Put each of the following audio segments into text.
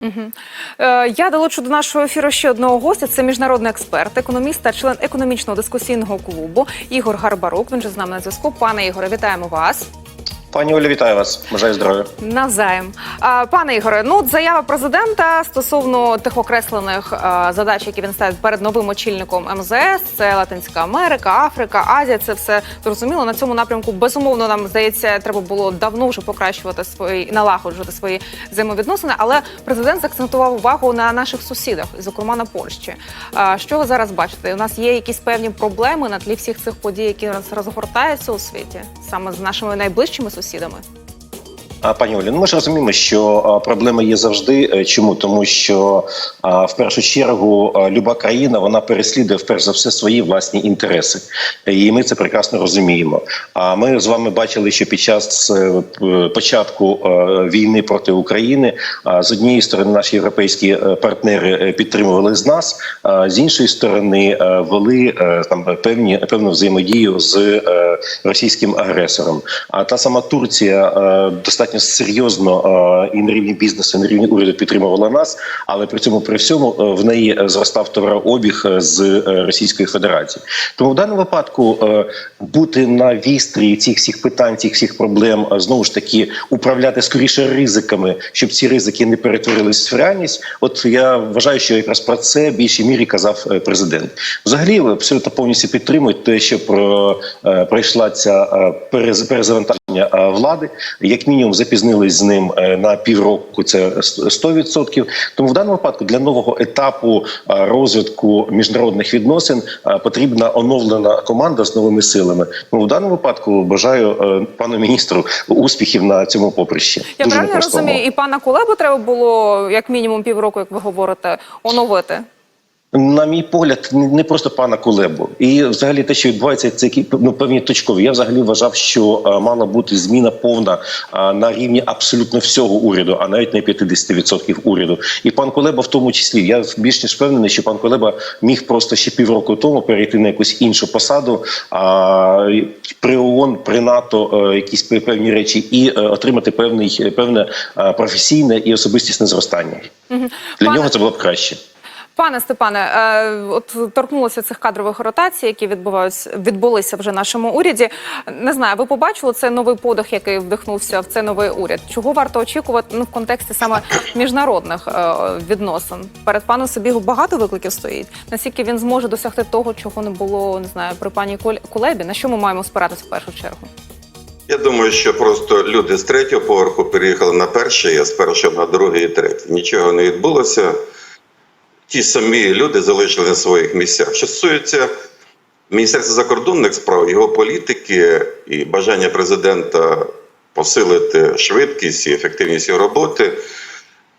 Мгм. Е, Я долучу до нашого ефіру ще одного гостя. Це міжнародний експерт, економіст та член економічного дискусійного клубу Ігор Гарбарук. Він же з нами на зв'язку. Пане Ігоре, вітаємо вас. Пані Оля, вітаю вас. Бажаю здоров'я. Навзаєм. Пане Ігоре, ну заява президента стосовно тих окреслених задач, які він ставить перед новим очільником МЗС, це Латинська Америка, Африка, Азія. Це все зрозуміло. На цьому напрямку безумовно нам здається, треба було давно вже покращувати свої налагоджувати свої взаємовідносини. Але президент заакцентував увагу на наших сусідах, зокрема на Польщі. Що ви зараз бачите? У нас є якісь певні проблеми на тлі всіх цих подій, які роз- розгортаються у світі, саме з нашими найближчими сусідами. А, Пані Олі, ну ми ж розуміємо, що а, проблема є завжди. Е, Чому? Тому що в першу чергу люба країна вона переслідує вперше за все свої власні інтереси, і ми це прекрасно розуміємо. А ми з вами бачили, що під час е, початку е, війни проти України з однієї сторони наші європейські партнери підтримували з нас, а з іншої сторони вели там певні певну взаємодію з російським агресором. А та сама Турція е, достатньо серйозно е, і на рівні бізнесу, і на рівні уряду підтримувала нас, але при цьому при всьому е, в неї зростав товарообіг е, з Російської Федерації. Тому в даному випадку бути на вістрі цих всіх питань, цих всіх проблем, знову ж таки управляти скоріше ризиками, щоб ці ризики не перетворились в реальність. От я вважаю, що якраз про це в більшій мірі казав президент. Взагалі абсолютно повністю підтримують те, що про пройшла ця перез- перезавантаження влади. Як мінімум запізнились з ним е, на півроку. Це 100%. Тому в даному випадку для нового етапу е, розвитку міжнародних відносин е, потрібна оновлена команда з новими силами. Тому в даному випадку бажаю пану міністру успіхів на цьому поприщі. Я Дуже правильно розумію, і пана Кулебу треба було як мінімум півроку, як ви говорите, оновити. На мій погляд, не просто пана Кулебу, і взагалі те, що відбувається, це ну певні точкові. Я взагалі вважав, що а, мала бути зміна повна а, на рівні абсолютно всього уряду, а навіть не 50% уряду. І пан Кулеба в тому числі. Я більш ніж впевнений, що пан Кулеба міг просто ще півроку тому перейти на якусь іншу посаду а, при ООН, при НАТО, е, якісь певні речі, і е, отримати певний певне е, професійне і особистісне зростання. Для Пане- нього це було б краще. Пане Степане, е, от торкнулося цих кадрових ротацій, які відбуваються відбулися вже нашому уряді. Не знаю, ви побачили цей новий подих, який вдихнувся в цей новий уряд. Чого варто очікувати ну, в контексті саме міжнародних е, відносин? Перед паном Собігу багато викликів стоїть. Наскільки він зможе досягти того, чого не було, не знаю, при пані Кулебі? На що ми маємо спиратися в першу чергу? Я думаю, що просто люди з третього поверху переїхали на перший, а з першого на другий і третій. Нічого не відбулося. Ті самі люди залишили на своїх місцях. Що стосується Міністерства закордонних справ, його політики і бажання президента посилити швидкість і ефективність його роботи,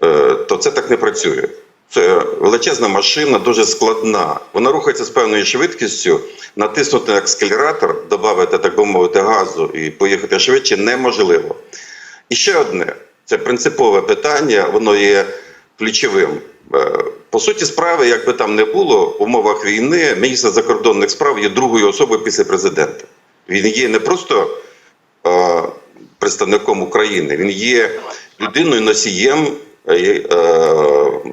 е, то це так не працює. Це величезна машина, дуже складна. Вона рухається з певною швидкістю. Натиснути на акселератор, додати, так би мовити, газу і поїхати швидше неможливо. І ще одне це принципове питання, воно є ключовим. По суті справи, як би там не було, в умовах війни міністр закордонних справ є другою особою після президента. Він є не просто е, представником України, він є людиною носієм е, е,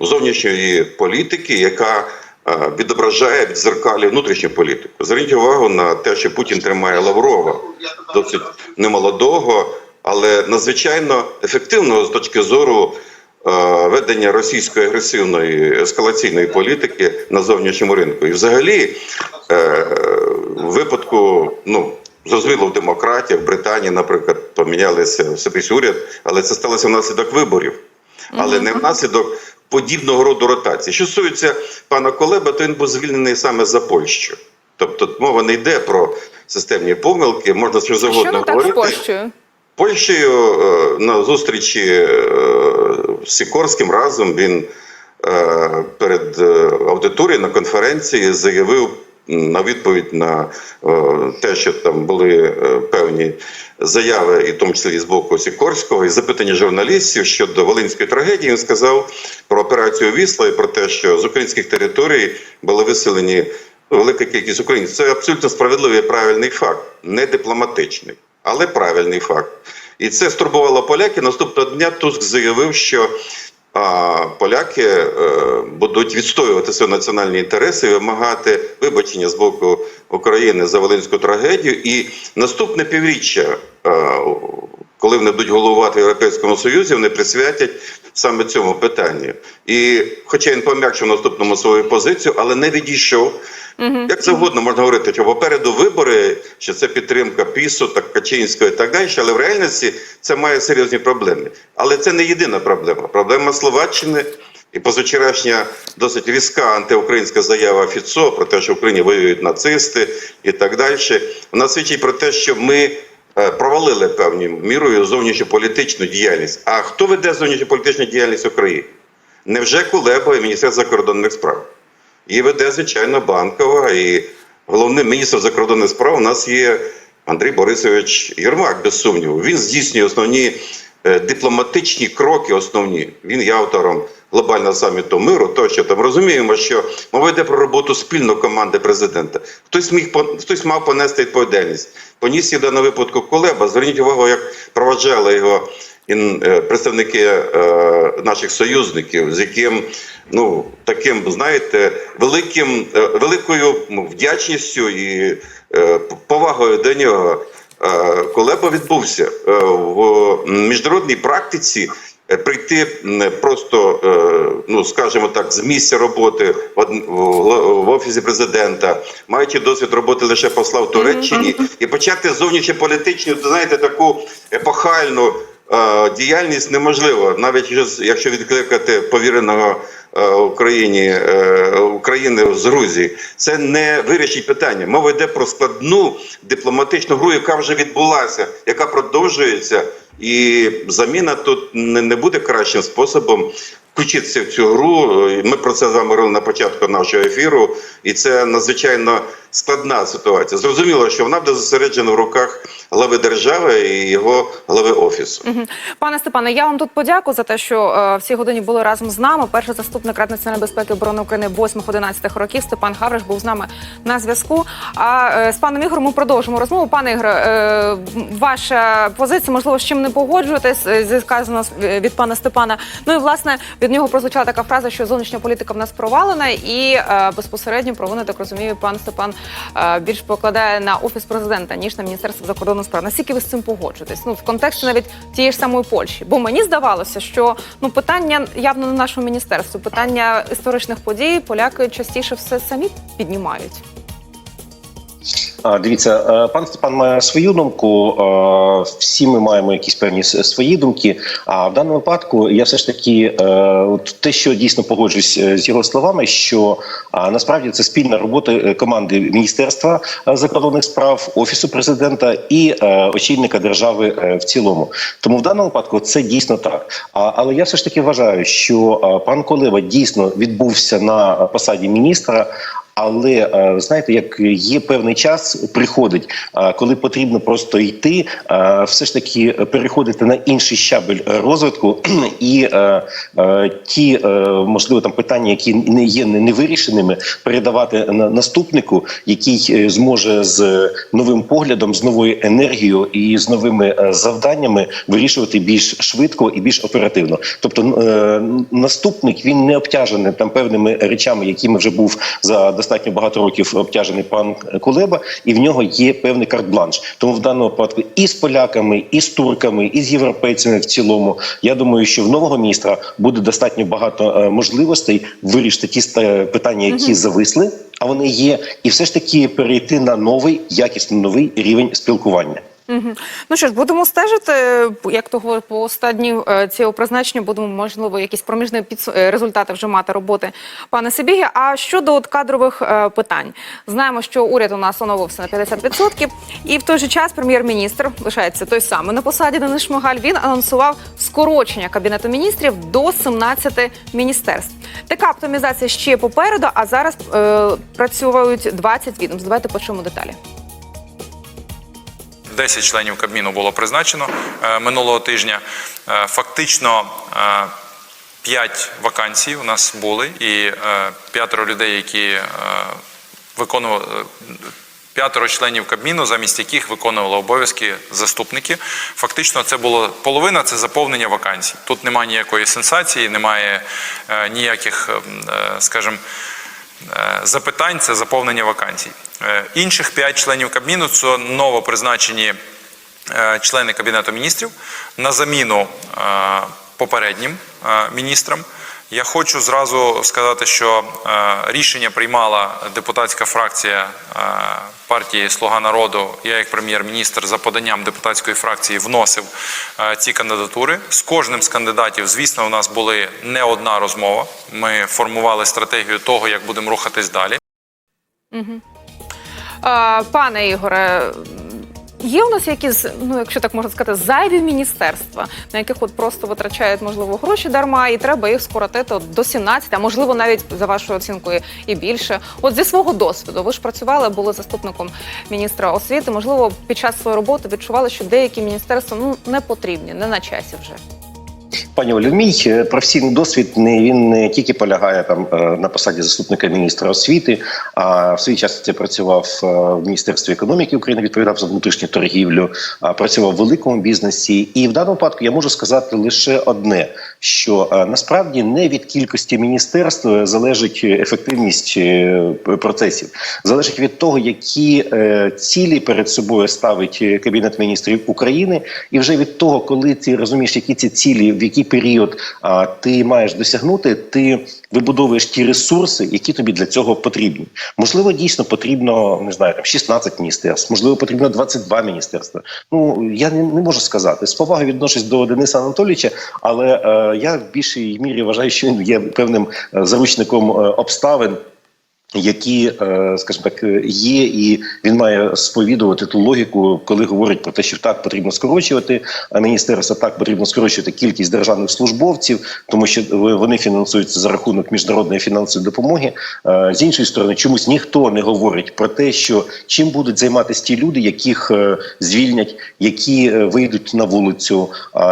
зовнішньої політики, яка е, відображає відзеркалює внутрішню політику. Зверніть увагу на те, що Путін тримає Лаврова, досить немолодого, але надзвичайно ефективного з точки зору ведення російської агресивної ескалаційної політики на зовнішньому ринку. І взагалі, е, в випадку, ну. Зрозуміло, в демократії, в Британії, наприклад, помінялися особистий уряд, але це сталося внаслідок виборів, але не внаслідок подібного роду ротації. Що стосується пана Колеба, то він був звільнений саме за Польщу. Тобто мова не йде про системні помилки, можна що завгодно говорити. Польщею? Польщею е, на зустрічі е, Сікорським разом він е, перед е, аудиторією на конференції заявив на відповідь на е, те, що там були певні заяви, і в тому числі з боку Сікорського, і запитання журналістів щодо Волинської трагедії. Він сказав про операцію Вісла і про те, що з українських територій були виселені велика кількість українців. Це абсолютно справедливий і правильний факт, не дипломатичний, але правильний факт. І це стурбувало поляки. Наступного дня Туск заявив, що а поляки е, будуть відстоювати свої національні інтереси, вимагати вибачення з боку України за волинську трагедію. І наступне півріччя, е, коли вони будуть головувати Європейському Союзі, вони присвятять саме цьому питанню. І, хоча він пом'якшив наступному свою позицію, але не відійшов. Як завгодно можна говорити, що попереду вибори, що це підтримка Пісу, так Качинського і так далі, але в реальності це має серйозні проблеми. Але це не єдина проблема. Проблема Словаччини і позавчорашня досить різка антиукраїнська заява Фіцо про те, що в Україні воюють нацисти і так далі. Вона свідчить про те, що ми провалили певною мірою зовнішньополітичну діяльність. А хто веде зовнішньополітичну діяльність України? Невже Кулеба і Міністерство закордонних справ? Її веде, звичайно, банкова. І головним міністром закордонних справ у нас є Андрій Борисович Єрмак, без сумніву. Він здійснює основні е, дипломатичні кроки, основні. Він є автором глобального саміту миру. Тощо там розуміємо, що мова йде про роботу спільно команди президента. Хтось міг хтось мав понести відповідальність. Поніс її даному випадку Кулеба. Зверніть увагу, як проваджали його е, представники е, наших союзників, з яким ну таким, знаєте, великим е, великою ну, вдячністю і повагою до нього. Кулеба відбувся в міжнародній практиці. Е, Прийти просто, е, ну скажімо так, з місця роботи в од- в в офісі президента, маючи досвід роботи лише посла в Туреччині, і почати зовнішньополітичну, знаєте, таку епохальну е, діяльність неможливо, навіть якщо- якщо відкликати повіреного Україні України з Грузії, це не вирішить питання. Мова йде про складну дипломатичну гру, яка вже відбулася, яка продовжується, і заміна тут не, буде кращим способом. Включитися в цю гру, ми про це з вами говорили на початку нашого ефіру, і це надзвичайно складна ситуація. Зрозуміло, що вона буде зосереджена в руках глави держави і його глави офісу. Пане Степане, я вам тут подякую за те, що е, в цій годині були разом з нами. Перший заступник Ради національної безпеки і оборони України 8-11 років Степан Гавриш був з нами на зв'язку. А е, з паном Ігорем ми продовжимо розмову. Пане Ігоре, е, ваша позиція, можливо, з чим не погоджуєтесь, е, зі сказано від пана Степана. Ну і власне від нього прозвучала така фраза, що зовнішня політика в нас провалена, і безпосередньо провину, так розумію, пан Степан більш покладає на офіс президента ніж на міністерство закордонних справ. Наскільки ви з цим погоджуєтесь? Ну в контексті навіть тієї ж самої Польщі, бо мені здавалося, що ну питання явно не нашому міністерству, питання історичних подій поляки частіше все самі піднімають. Дивіться, е, пан Степан має свою думку. е, Всі ми маємо якісь певні свої думки. А в даному випадку я все ж таки, е, те, що дійсно погоджуюсь з його словами, що насправді це спільна робота команди Міністерства закордонних справ, офісу президента і очільника держави в цілому. Тому в даному випадку це дійсно так. Але я все ж таки вважаю, що пан Колева дійсно відбувся на посаді міністра. Але е, знаєте, як є певний час, приходить, е, коли потрібно просто йти, е, все ж таки переходити на інший щабель розвитку, і ті можливо там питання, які не є не- невирішеними, передавати на наступнику, який зможе з новим поглядом, з новою енергією і з новими завданнями вирішувати більш швидко і більш оперативно. Тобто наступник він не обтяжений там певними речами, якими вже був за достатньо багато років обтяжений пан Кулеба, і в нього є певний карт-бланш. Тому в даному випадку і з поляками, і з турками, і з європейцями в цілому. Я думаю, що в нового міністра буде достатньо багато е, можливостей вирішити ті питання, які зависли, а вони є, і все ж таки перейти на новий якісно новий рівень спілкування. Ну що ж, будемо стежити, як того по останні е, цього призначення будемо можливо якісь проміжні підсу- е, результати вже мати роботи пане Сибігі. А щодо от кадрових е, питань, знаємо, що уряд у нас оновився на 50%, і в той же час прем'єр-міністр лишається той самий на посаді Денис Шмигаль. Він анонсував скорочення кабінету міністрів до 17 міністерств. Така оптимізація ще попереду. А зараз е, працюють 20 відомств. Давайте почуємо деталі. 10 членів Кабміну було призначено е, минулого тижня. Е, Фактично е, 5 вакансій у нас були, і е, п'ятеро людей, які е, виконували. п'ятеро членів Кабміну, замість яких виконували обов'язки заступники. Фактично, це було половина це заповнення вакансій. Тут немає ніякої сенсації, немає е, ніяких, ем, е, скажімо, е, запитань, це заповнення вакансій. Е, інших п'ять членів Кабміну це новопризначені е, члени Кабінету міністрів на заміну е, попереднім е, міністрам. Я хочу зразу сказати, що е, рішення приймала депутатська фракція е, партії Слуга народу. Я, як прем'єр-міністр, за поданням депутатської фракції вносив е, ці кандидатури. З кожним з кандидатів, звісно, у нас були не одна розмова. Ми формували стратегію того, як будемо рухатись далі. Пане Ігоре, є у нас якісь, ну якщо так можна сказати, зайві міністерства, на яких от просто витрачають можливо гроші дарма, і треба їх скоротити от до 17, а можливо навіть за вашою оцінкою і більше. От зі свого досвіду, ви ж працювали, були заступником міністра освіти. Можливо, під час своєї роботи відчували, що деякі міністерства ну не потрібні, не на часі вже. Пані Олю, мій е, професійний досвід не він не тільки полягає там е, на посаді заступника міністра освіти. А в свій час я працював е, в міністерстві економіки України, відповідав за внутрішню торгівлю, працював в великому бізнесі. І в даному випадку я можу сказати лише одне: що е, насправді не від кількості міністерств е, залежить ефективність е, процесів, залежить від того, які цілі перед собою ставить кабінет міністрів України, і вже від того, коли ти розумієш, які ці цілі, в який період ти маєш досягнути, ти вибудовуєш ті ресурси, які тобі для цього потрібні. Можливо, дійсно потрібно не знаю, там 16 міністерств, можливо, потрібно 22 міністерства. Ну я не, не можу сказати. З повагою відношусь до Дениса Анатолійовича, але е, я в більшій мірі вважаю, що він є певним е, заручником е, обставин які, е, скажімо так, є, і він має сповідувати ту логіку, коли говорить про те, що так потрібно скорочувати а міністерства, так потрібно скорочувати кількість державних службовців, тому що вони фінансуються за рахунок міжнародної фінансової допомоги. Е, З іншої сторони, чомусь ніхто не говорить про те, що чим будуть займатися ті люди, яких е, звільнять, які вийдуть на вулицю,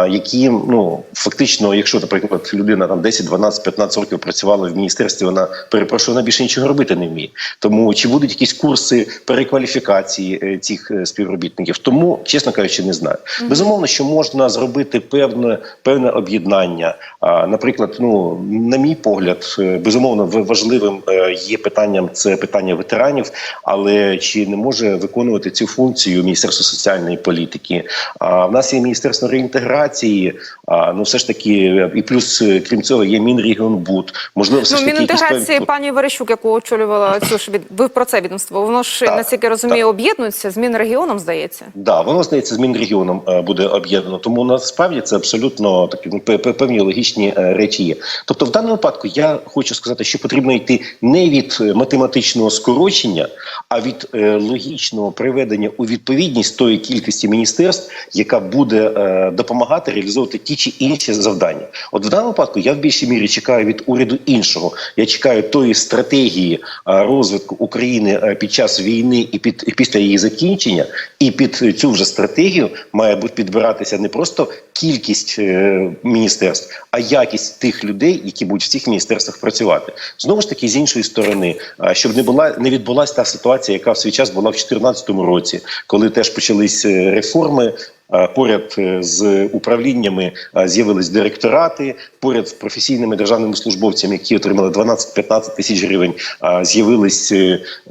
які ну фактично, якщо наприклад людина там 10, 12, 15 років працювала в міністерстві, вона перепрошую, більше нічого робити не вміє. Тому чи будуть якісь курси перекваліфікації е, цих е, співробітників? Тому, чесно кажучи, не знаю. Безумовно, що можна зробити певне певне об'єднання. Наприклад, ну на мій погляд, е, безумовно, важливим є питанням це питання ветеранів, але чи не може виконувати цю функцію Міністерство соціальної політики? А в нас є міністерство реінтеграції. А ну все ж таки, і плюс крім цього, є Мінрегіонбуд. Можливо, все Ну, ж таки якісь мінінтеграції певні- пані Верещук, яку очолювала цю ж від ви про це відомство. Воно ж Так, наскільки розумію, так. об'єднується з Мінрегіоном, здається. Да, воно здається з Мінрегіоном е, буде об'єднано. Тому насправді це абсолютно такі ну, пе- пе- певні логічні е, речі є. Тобто, в даному випадку я хочу сказати, що потрібно йти не від е, математичного скорочення, а від логічного приведення у відповідність тої кількості міністерств, яка буде допомагати реалізовувати ті чи інші завдання. От в даному випадку я в більшій мірі чекаю від уряду іншого. Я чекаю тої стратегії розвитку України е, під час війни і під і після її закінчення, і під цю вже стратегію має бути підбиратися не просто кількість е, міністерств, а якість тих людей, які будуть в цих міністерствах працювати. Знову ж таки, з іншої сторони, е, щоб не була не відбулася та ситуація, яка в свій час була в 2014 році, коли теж почались е, реформи. Е, Поряд е, з управліннями е, з'явились директорати. Поряд з професійними державними службовцями, які отримали 12-15 тисяч гривень, з'явились,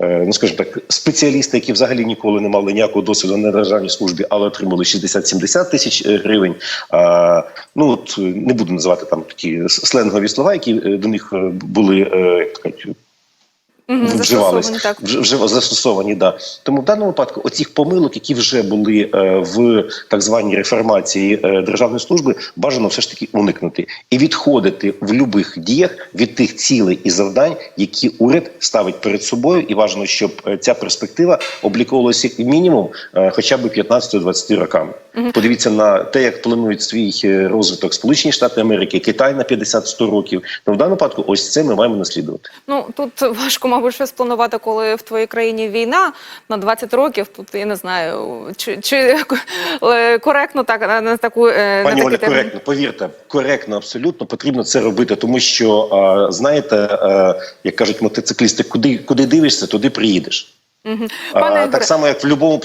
ну скажімо так, спеціалісти, які взагалі ніколи не мали ніякого досвіду на державній службі, але отримали 60-70 тисяч гривень. Ну от не буду називати там такі сленгові слова, які до них були як кажуть, вживались, застосовані, так. вже, застосовані. Да. Тому в даному випадку оцих помилок, які вже були е, в так званій реформації е, державної служби, бажано все ж таки уникнути і відходити в будь-яких діях від тих цілей і завдань, які уряд ставить перед собою, і бажано, щоб е, ця перспектива обліковувалася мінімум е, хоча б 15-20 роками. Подивіться на те, як планують свій е, розвиток Сполучені Штати Америки, Китай на 50-100 років. Тому в даному випадку, ось це ми маємо наслідувати. Ну тут важко, мабуть, щось планувати, коли в твоїй країні війна на 20 років. Тут я не знаю, чи, чи е, коректно так на, на таку е, Пані Оля, термін. коректно, повірте, коректно, абсолютно потрібно це робити, тому що е, знаєте, е, як кажуть мотоциклісти, куди, куди дивишся, туди приїдеш. Пане так само, як в будь-якому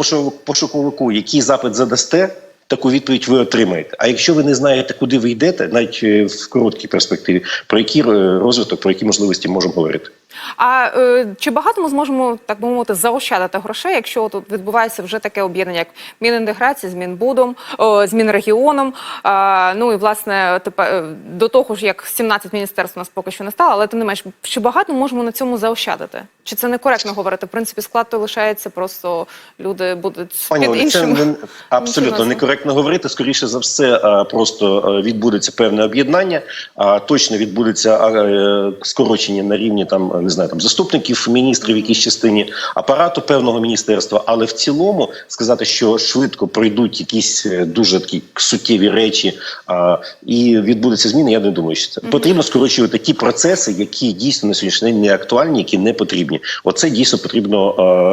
пошуковику, який запит задасте, таку відповідь ви отримаєте. А якщо ви не знаєте, куди ви йдете, навіть е, в короткій перспективі, про який е, розвиток, про які можливості можемо говорити? А е, чи багато ми зможемо так би мовити заощадити грошей, якщо тут відбувається вже таке об'єднання, як Мінінтеграції з Мінбудом, о, з Мінрегіоном? А, ну і власне тепер е, до того ж, як 17 міністерств у нас поки що не стало, але тим не менш, чи багато можемо на цьому заощадити? Чи це некоректно говорити? В принципі, склад той лишається, просто люди будуть Пані під Олі, це не, абсолютно некоректно говорити. Скоріше за все, просто е, відбудеться певне об'єднання. А точно відбудеться е, скорочення на рівні там не знаю, там заступників міністрів, в якійсь частині апарату певного міністерства. Але в цілому сказати, що швидко пройдуть якісь е, дуже такі суттєві речі а, і відбудуться зміни. Я не думаю, що це потрібно скорочувати ті процеси, які дійсно на сьогоднішній день не актуальні, які не потрібні. Оце дійсно потрібно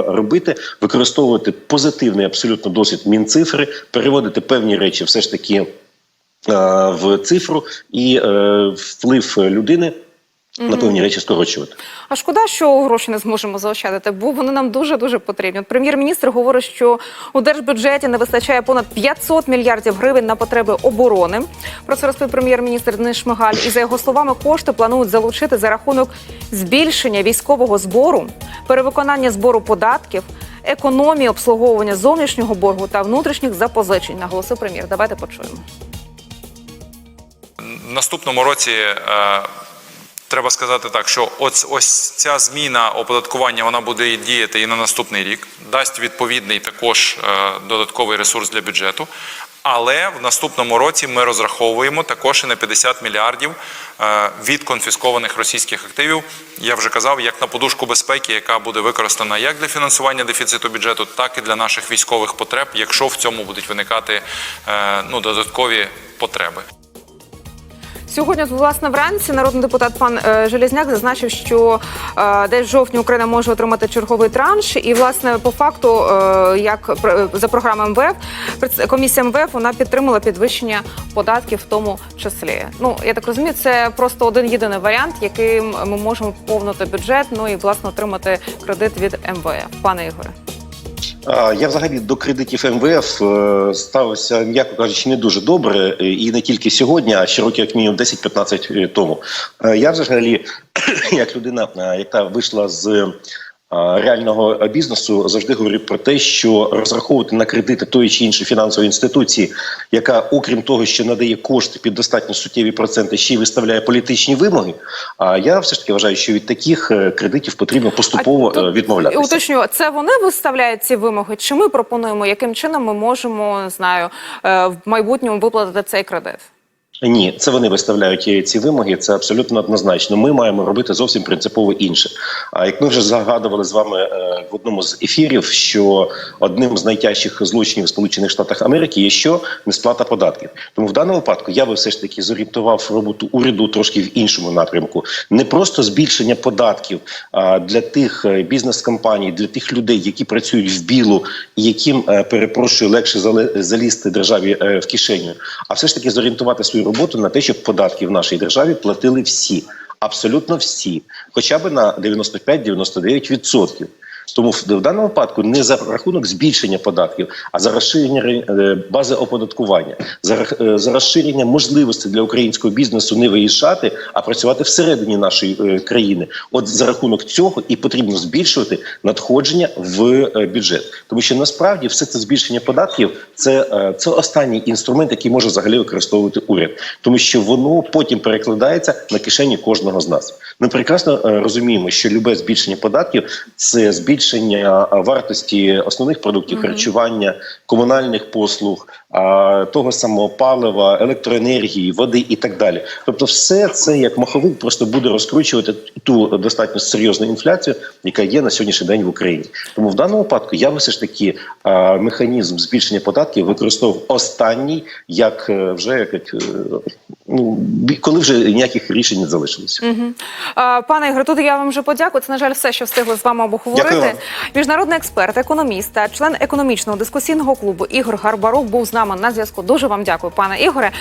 е, робити, використовувати позитивний абсолютно досвід мінцифри, переводити певні речі, все ж таки. е, В цифру і е, вплив людини на певні речі скорочувати. А шкода, що гроші не зможемо заощадити, бо вони нам дуже дуже потрібні. От Прем'єр-міністр говорить, що у держбюджеті не вистачає понад 500 мільярдів гривень на потреби оборони. Про це розповів прем'єр-міністр Денис Шмигаль. І за його словами, кошти планують залучити за рахунок збільшення військового збору, перевиконання збору податків. Економії обслуговування зовнішнього боргу та внутрішніх запозичень, наголосив прем'єр. Давайте почуємо. В наступному році е, треба сказати так, що ось, ось ця зміна оподаткування вона буде діяти і на наступний рік, дасть відповідний також е, додатковий ресурс для бюджету. Але в наступному році ми розраховуємо також і на 50 мільярдів е, від конфіскованих російських активів. Я вже казав, як на подушку безпеки, яка буде використана як для фінансування дефіциту бюджету, так і для наших військових потреб, якщо в цьому будуть виникати е, ну, додаткові потреби. Сьогодні, власне, вранці народний депутат пан е, Железняк зазначив, що е, десь в жовтні Україна може отримати черговий транш. І, власне, по факту, е, як за програмою МВФ, комісія МВФ вона підтримала підвищення податків в тому числі. Ну я так розумію, це просто один єдиний варіант, яким ми можемо поповнити бюджет, ну і власне отримати кредит від МВФ. Пане Ігоре. Я взагалі до кредитів МВФ е, ставився, м'яко кажучи, не дуже добре, е, і не тільки сьогодні, а ще років як мінімум 10-15 тому. Е, Я взагалі, як людина, е, яка вийшла з е, реального бізнесу, завжди говорю про те, що розраховувати на кредити тої чи іншої фінансової інституції, яка, окрім того, що надає кошти під достатньо суттєві проценти, ще й виставляє політичні вимоги. А я все ж таки вважаю, що від таких е, кредитів потрібно поступово А е, відмовлятися. Уточнюю, це вони виставляють ці вимоги, чи ми пропонуємо, яким чином ми можемо знаю е, в майбутньому виплатити цей кредит? Ні, це вони виставляють ці вимоги. Це абсолютно однозначно. Ми маємо робити зовсім принципово інше. А як ми вже загадували з вами е, в одному з ефірів, що одним з найтяжчих злочинів Сполучених Штатах Америки є що несплата податків. Тому в даному випадку я би все ж таки зорієнтував роботу уряду трошки в іншому напрямку. Не просто збільшення податків для тих е, бізнес-компаній, для тих людей, які працюють в білу яким е, перепрошую легше залізти державі в кишеню, а все ж таки зорієнтувати свою роботу на те, щоб податки в нашій державі платили всі, абсолютно всі, хоча б на 95-99%. Тому в даному випадку не за рахунок збільшення податків, а за розширення е, бази оподаткування, за, е, розширення можливостей для українського бізнесу не виїжджати, а працювати всередині нашої е, країни. От за рахунок цього і потрібно збільшувати надходження в бюджет, тому що насправді все це збільшення податків це, це останній інструмент, який може взагалі використовувати уряд, тому що воно потім перекладається на кишені кожного з нас. Ми прекрасно е, розуміємо, що любе збільшення податків це збільшення е, вартості основних продуктів харчування, комунальних послуг, того самого палива, електроенергії, води і так далі. Тобто, все це як маховик просто буде розкручувати ту достатньо серйозну інфляцію, яка є на сьогоднішній день в Україні. Тому в даному випадку я би все ж таки механізм збільшення податків використовував останній, як е, вже як, е, ну, коли вже ніяких рішень не залишилося. Угу. Пане Ігор, тут я вам вже подякую. Це, на жаль, все, що встигли з вами Дякую обговорити. вам. Міжнародний експерт, економіст та член економічного дискусійного клубу Ігор Гарбарук був з нами на зв'язку. Дуже вам дякую, пане Ігоре.